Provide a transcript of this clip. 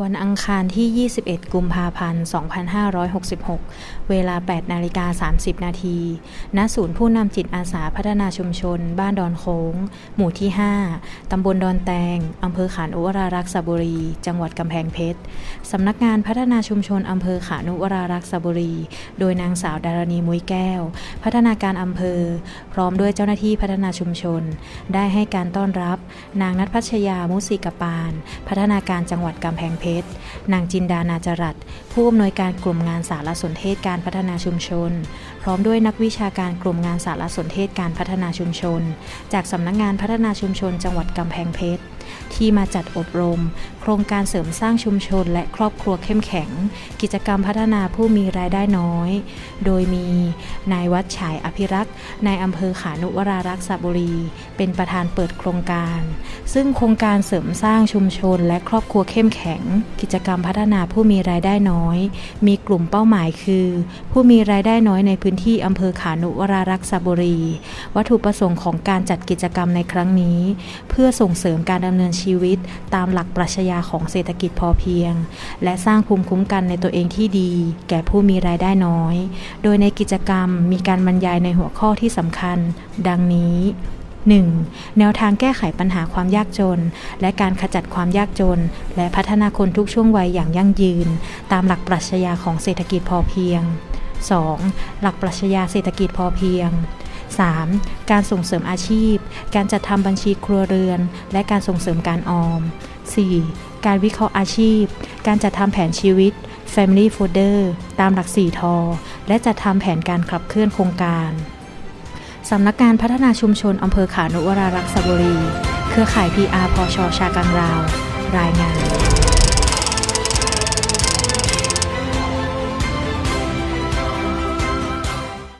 วันอังคารที่ 21 กุมภาพันธ์ 2566 เวลา 8 นาฬิกา 30 นาที ณ ศูนย์ผู้นำจิตอาสาพัฒนาชุมชน บ้านดอนโค้ง หมู่ที่ 5 ตำบลดอนแตง อำเภอขานอุวรารักษ์สระบุรี จังหวัดกำแพงเพชร สำนักงานพัฒนาชุมชน อำเภอขานุวรารักษ์สระบุรี โดยนางสาวดารณีมุ้ยแก้ว พัฒนาการอำเภอ พร้อมด้วยเจ้าหน้าที่พัฒนาชุมชน ได้ให้การต้อนรับ นางนัทพัชยา มุสิกปาน พัฒนาการจังหวัดกำแพงเพชร นางจินดานาจรัตน์ผู้อำนวยการกลุ่มงานสารสนเทศการพัฒนาชุมชน พร้อมด้วยนักวิชาการกลุ่มงานสารสนเทศการพัฒนาชุมชน จากสำนักงานพัฒนาชุมชนจังหวัดกำแพงเพชร ที่มาจัดอบรม โครงการเสริมสร้างชุมชนและครอบครัวเข้มแข็ง กิจกรรมพัฒนาผู้มีรายได้น้อย โดยมีนายวัดฉายอภิรักษ์นายอำเภอขานุวรารักษ์สระบุรี เป็นประธานเปิดโครงการ ซึ่งโครงการเสริมสร้างชุมชนและครอบครัวเข้มแข็ง กิจกรรมพัฒนาผู้มีรายได้น้อย มีกลุ่มเป้าหมายคือ ผู้มีรายได้น้อยในพื้นที่อำเภอขานุวรารักษ์สระบุรี วัตถุประสงค์ของการจัดกิจกรรมในครั้งนี้ เพื่อส่งเสริมการดำเนินนินชีวิต ตามหลักปรัชญาของเศรษฐกิจพอเพียง และสร้างภูมิคุ้มกันในตัวเองที่ดี แก่ผู้มีรายได้น้อย โดยในกิจกรรมมีการบรรยายในหัวข้อที่สำคัญ ดังนี้ 1. แนวทางแก้ไขปัญหาความยากจน และการขจัดความยากจน และพัฒนาคนทุกช่วงวัยอย่างยั่งยืน ตามหลักปรัชญาของเศรษฐกิจพอเพียง 2. หลักปรัชญาเศรษฐกิจพอเพียง 3. การส่งเสริมอาชีพ การจัดทำบัญชีครัวเรือน และการส่งเสริมการออม 4. การวิเคราะห์อาชีพ การจัดทำแผนชีวิต Family Folder ตามหลัก 4 ทอ และจัดทำแผนการขับเคลื่อนโครงการสำนักงานพัฒนาชุมชนอำเภอขานุวรารักษ์สบุรี เครือข่าย PR พอชชากังราว รายงาน